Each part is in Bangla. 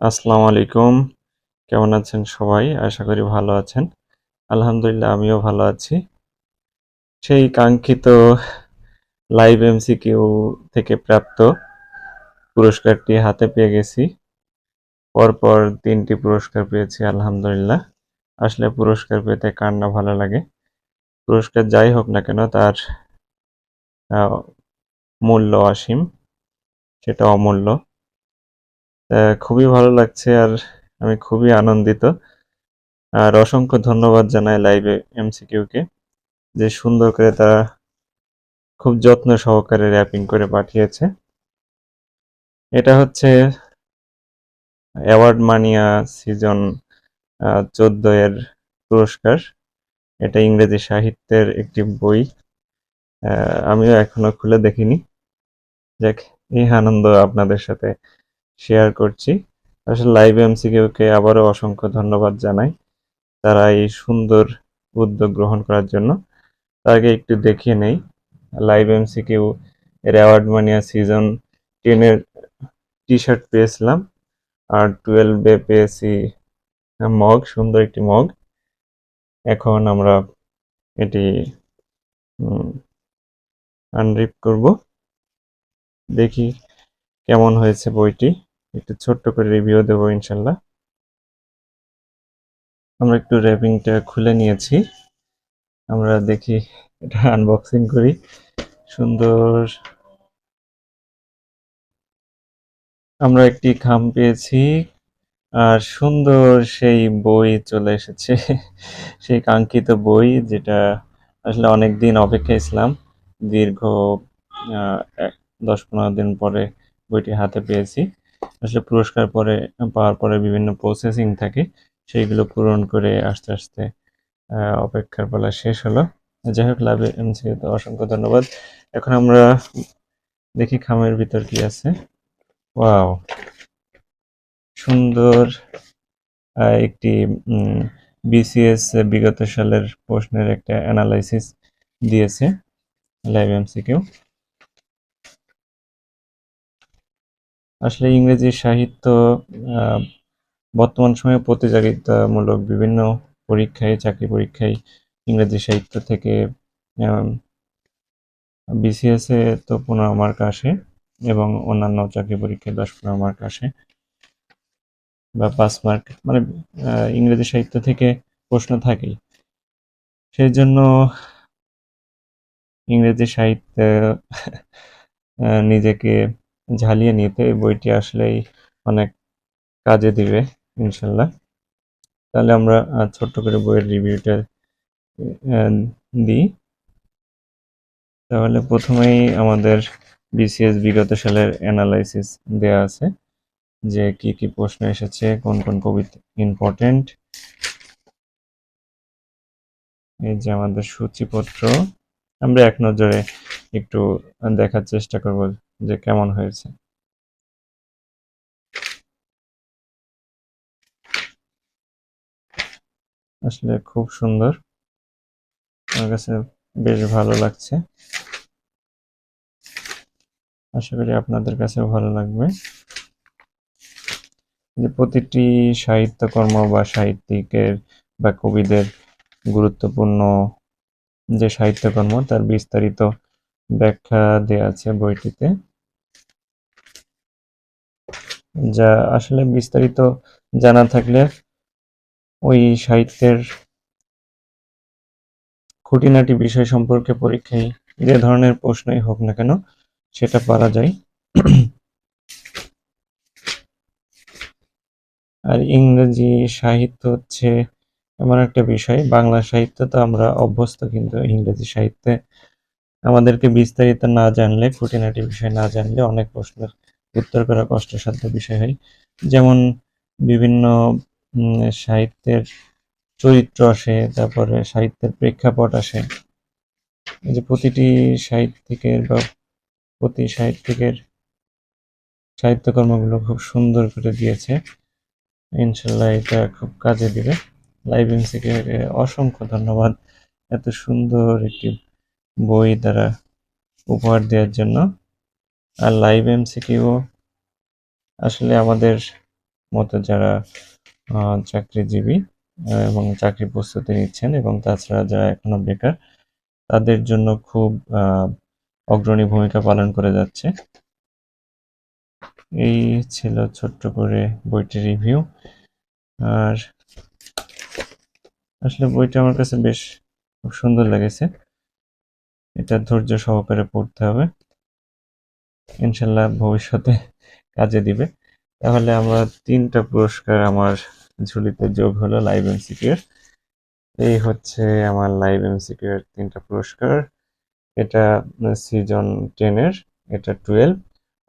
আসসালামু আলাইকুম। কেমন আছেন সবাই? আশা করি ভালো আছেন। আলহামদুলিল্লাহ, আমিও ভালো আছি। সেই কাঙ্ক্ষিত লাইভ এমসিকিউ থেকে প্রাপ্ত পুরস্কারটি হাতে পেয়ে গেছি। পরপর তিনটি পুরস্কার পেয়েছি, আলহামদুলিল্লাহ। আসলে পুরস্কার পেতে কার না ভালো লাগে। পুরস্কার যাই হোক না কেন, তার মূল্য অসীম। সেটা অমূল্য। খুবই ভালো লাগছে আর আমি খুবই আনন্দিত। আর অসংখ্য ধন্যবাদ জানাই লাইভে এমসিকিউকে যে সুন্দর করে তারা খুব যত্ন সহকারে র্যাপিং করে পাঠিয়েছে। এটা হচ্ছে অ্যাওয়ার্ড মানিয়া সিজন চোদ্দ এর পুরস্কার। এটা ইংরেজি সাহিত্যের একটি বই। আমিও এখনও খুলে দেখিনি। যাক, এই আনন্দ আপনাদের সাথে শেয়ার করছি। আসলে লাইভ এমসিকিউকে আবারও অসংখ্য ধন্যবাদ জানাই তারা এই সুন্দর উদ্যোগ গ্রহণ করার জন্য। তাকে একটু দেখিয়ে নেই লাইভ এমসিকিউ এর অ্যাওয়ার্ড মানিয়া সিজন টেনের টি শার্ট পেয়েছিলাম আর টুয়েলভে পেয়েছি মগ, সুন্দর একটি মগ। এখন আমরা এটি আনরিপ করব। দেখি কেমন হয়েছে বইটি। একটু ছোট্ট করে রিভিউ দেবো ইনশাল্লাহ। আমরা একটু র্যাপিংটা খুলে নিয়েছি। আমরা দেখি, এটা আনবক্সিং করি। সুন্দর। আমরা একটি খাম পেয়েছি, আর সুন্দর সেই বই চলে এসেছে। সেই কাঙ্ক্ষিত বই যেটা আসলে অনেক দিন অপেক্ষায় ছিলাম। দীর্ঘ দশ পনেরো দিন পরে বইটি হাতে পেয়েছি। আসলে পুরস্কার পরে, পাওয়ার পরে বিভিন্ন প্রসেসিং থাকে। সেইগুলো পূরণ করে আস্তে আস্তে অপেক্ষার পালা শেষ হলো। যাই হোক, লাভ এমসিতে অসংখ্য ধন্যবাদ। এখন আমরা দেখি খামের ভিতর কি আছে। ওয়াও! সুন্দর একটি বিসিএস বিগত সালের প্রশ্নের একটা অ্যানালাইসিস দিয়েছে লাইভ এমসিকিউ আসলে ইংরেজি সাহিত্য বর্তমান সময়ে প্রতিযোগিতামূলক বিভিন্ন পরীক্ষায়, চাকরি পরীক্ষায় ইংরেজি সাহিত্য থেকে বিসিএস তো পনেরো মার্ক আসে এবং অন্যান্য চাকরি পরীক্ষায় দশ পনেরো মার্ক আসে বা পাঁচ মার্ক মানে ইংরেজি সাহিত্য থেকে প্রশ্ন থাকেই। সেই জন্য ইংরেজি সাহিত্যে নিজেকে ঝালিয়ে নিতে এই বইটি আসলেই অনেক কাজে দিবে, ইনশাল্লাহ। তাহলে আমরা ছোট্ট করে বইয়ের রিভিউটা দিই। তাহলে প্রথমেই আমাদের বিসিএস বিগত সালের অ্যানালাইসিস দেয়া আছে, যে কি কি প্রশ্ন এসেছে, কোন কোন কবিতা ইম্পর্টেন্ট। এই যে আমাদের সূচিপত্র, আমরা এক নজরে একটু দেখার চেষ্টা করব যে কেমন হয়েছে? আসলে খুব সুন্দর। আমার কাছে বেশ ভালো লাগছে। আশা করি আপনাদের কাছেও ভালো লাগবে। যে প্রতিটি সাহিত্যকর্ম বা সাহিত্যিকের বা কবিদের গুরুত্বপূর্ণ যে সাহিত্যকর্ম, তার বিস্তারিত ব্যাখ্যা দেয়া আছে বইটিতে। যা আসলে বিস্তারিত জানা থাকলে ওই সাহিত্যের খুঁটিনাটি বিষয় সম্পর্কে পরীক্ষায় যে ধরনের প্রশ্নই হোক না কেন সেটা পারা যায়। আর ইংরেজি সাহিত্য হচ্ছে এমন একটা বিষয়, বাংলা সাহিত্য তো আমরা অভ্যস্ত, কিন্তু ইংরেজি সাহিত্যে আমাদেরকে বিস্তারিত না জানলে, খুঁটিনাটি বিষয় না জানলে অনেক প্রশ্নের উত্তর করা কষ্টসাধ্য বিষয় হয়। যেমন বিভিন্ন সাহিত্যের চরিত্র আসে, তারপরে সাহিত্যের প্রেক্ষাপট আসে। এই যে প্রতিটি সাহিত্যিকের বা প্রতি সাহিত্যিকের সাহিত্যকর্মগুলো খুব সুন্দর করে দিয়েছে। ইনশাল্লাহ এটা খুব কাজে দিবে। লাইভ এমসিকে অসংখ্য ধন্যবাদ। এত সুন্দর একটি বই দ্বারা উপহার দেওয়ার জন্য। আর লাইভ এমসিকিউ আসলে আমাদের মতো যারা চাকরিজীবী এবং চাকরি প্রস্তুতি নিচ্ছেন এবং তাছাড়া যারা এখনও বেকার, তাদের জন্য খুব অগ্রণী ভূমিকা পালন করে যাচ্ছে। এই ছিল ছোট্ট করে বইটির রিভিউ আর আসলে বইটা আমার কাছে বেশ খুব সুন্দর লেগেছে। এটা ধৈর্য সহকারে পড়তে হবে। ইনশাল্লাহ ভবিষ্যতে কাজে দিবে। তাহলে আমরা তিনটা পুরস্কার আমার ঝুলিতে যোগ হলো লাইভ এমসিকিউর এই হচ্ছে আমার লাইভ এমসিকিউর তিনটা পুরস্কার। এটা সিজন টেনের এটা টুয়েলভ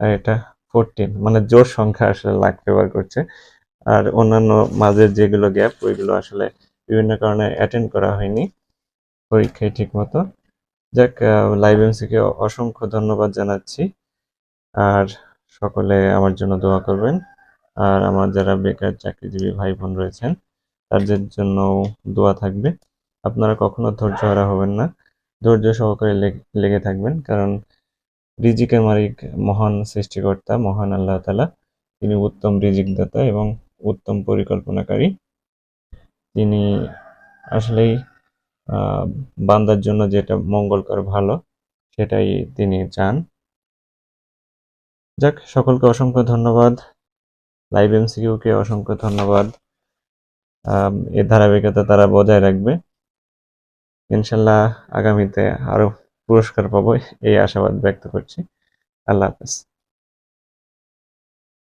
আর এটা ফোরটিন মানে জোর সংখ্যা আসলে লাখ ব্যবহার করছে। আর অন্যান্য মাঝের যেগুলো গ্যাপ ওইগুলো আসলে বিভিন্ন কারণে অ্যাটেন্ড করা হয়নি পরীক্ষায় ঠিক মতো যাক লাইভ এমসিকে অসংখ্য ধন্যবাদ জানাচ্ছি। আর সকলে আমার জন্য দোয়া করবেন। আর আমার যারা বেকার চাকরিজীবী ভাই বোন রয়েছেন, তাদের জন্য দোয়া থাকবে। আপনারা কখনো ধৈর্য হারা হবেন না। ধৈর্য সহকারে লেগ- থাকবেন, কারণ রিজিকের মালিক মহান সৃষ্টিকর্তা, মহান আল্লাহ তালা তিনি উত্তম রিজিক দাতা এবং উত্তম পরিকল্পনাকারী। তিনি আসলেই বান্দার জন্য যেটা মঙ্গলকর ভালো, সেটাই তিনি চান। যাক, সকলকে অসংখ্য ধন্যবাদ। লাইভ এমসিকিউকে অসংখ্য ধন্যবাদ। এর ধারাবাহিকতা তারা বজায় রাখবে। ইনশাল্লাহ আগামীতে আরও পুরস্কার পাবো, এই আশাবাদ ব্যক্ত করছি। আল্লাহ হাফেজ।